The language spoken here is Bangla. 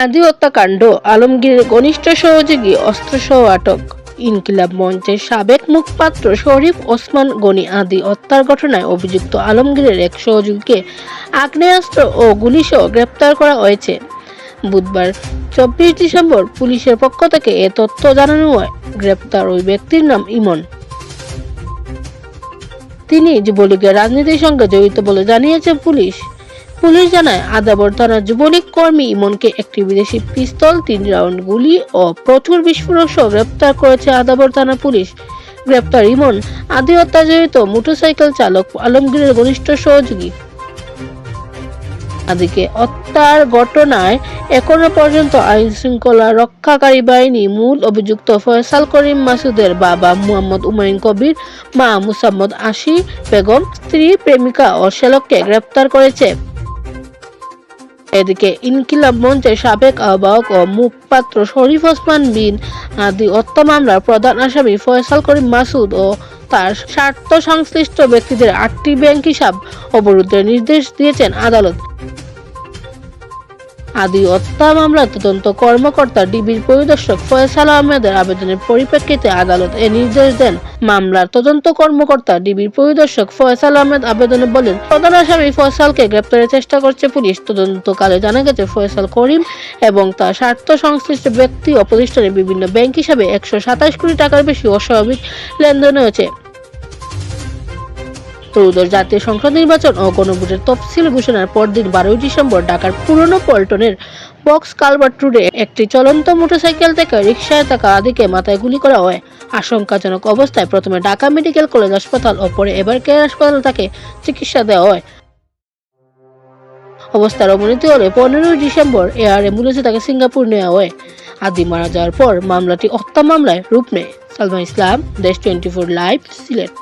আদি হত্যাকাণ্ড আলমগীরের ঘনিষ্ঠ সহযোগী, অস্ত্রসহ আটক। ইনকিলাব মঞ্চের সাবেক মুখপাত্র শরীফ ওসমান গনি আদি হত্যার ঘটনায় অভিযুক্ত আলমগীরের এক সহযোগীকে আগ্নেয়াস্ত্র ও গুলিসহ গ্রেপ্তার করা হয়েছে। বুধবার, চব্বিশ ডিসেম্বর পুলিশের পক্ষ থেকে এ তথ্য জানানো হয়। গ্রেপ্তার ওই ব্যক্তির নাম ইমন। তিনি যুবলীগের রাজনীতির সঙ্গে জড়িত বলে জানিয়েছে পুলিশ। পুলিশ জানায়, আদাবর থানার যুবলীগ কর্মী ইমনকে একটি বিদেশি পিস্তল, তিন রাউন্ড গুলি ও প্রচুর বিস্ফোরক সহ গ্রেপ্তার করেছে আদাবর থানা পুলিশ। গ্রেপ্তার ইমন আদি হত্যা জড়িত মোটরসাইকেল চালক আলমগীরের ঘনিষ্ঠ সহযোগী। আদিকে হত্যার ঘটনায় এখনও পর্যন্ত আইন শৃঙ্খলা রক্ষাকারী বাহিনী মূল অভিযুক্ত ফয়সাল করিম মাসুদের বাবা মুহাম্মদ উমাইন কবির, মা মুসাম্মদ আশি বেগম, স্ত্রী প্রেমিকা ও শ্যালককে গ্রেপ্তার করেছে। এদিকে ইনকিলাব মঞ্চের সাবেক আহ্বায়ক ও মুখপাত্র শরীফ ওসমান বিন আদি হত্যা মামলার প্রধান আসামি ফয়সাল করিম মাসুদ ও তার স্বার্থ সংশ্লিষ্ট ব্যক্তিদের আটটি ব্যাংক হিসাব অবরুদ্ধের নির্দেশ দিয়েছেন আদালত। আদি হত্যা মামলার তদন্ত কর্মকর্তা ডিবির পরিদর্শক ফয়সাল আহমেদের আবেদনের পরিপ্রেক্ষিতে আদালত এ নির্দেশ দেন। মামলার তদন্ত কর্মকর্তা ডিবির পরিদর্শক ফয়সাল আহমেদ আবেদনে বলেন, প্রধান আসামি ফয়সালকে গ্রেপ্তারের চেষ্টা করছে পুলিশ। তদন্তকালে জানা গেছে, ফয়সাল করিম এবং তার স্বার্থ সংশ্লিষ্ট ব্যক্তি ও প্রতিষ্ঠানের বিভিন্ন ব্যাংক হিসাবে একশো সাতাশ কোটি টাকার বেশি অস্বাভাবিক লেনদেন হয়েছে। ত্রয়োদশ জাতীয় সংসদ নির্বাচন ও গণভোটের তফসিল ঘোষণার পরদিন বারোই ডিসেম্বর ঢাকার পুরনো পল্টনের বক্স কালভার্ট রোডে একটি চলন্ত মোটরসাইকেল থেকে রিকশায় থাকা আদিকে মাথায় গুলি করা হয়। আশঙ্কাজনক অবস্থায় প্রথমে ঢাকা মেডিকেল কলেজ হাসপাতাল ও পরে এবার কেয়ার হাসপাতাল তাকে চিকিৎসা দেওয়া হয়। অবস্থার অবনতি হলে পনেরোই ডিসেম্বর এয়ার অ্যাম্বুলেন্সে তাকে সিঙ্গাপুর নেওয়া হয়। আদি মারা যাওয়ার পর মামলাটি হত্যা মামলায় রূপ নেয়। সালমা ইসলাম, দেশ টোয়েন্টি ফোর লাইভ, সিলেট।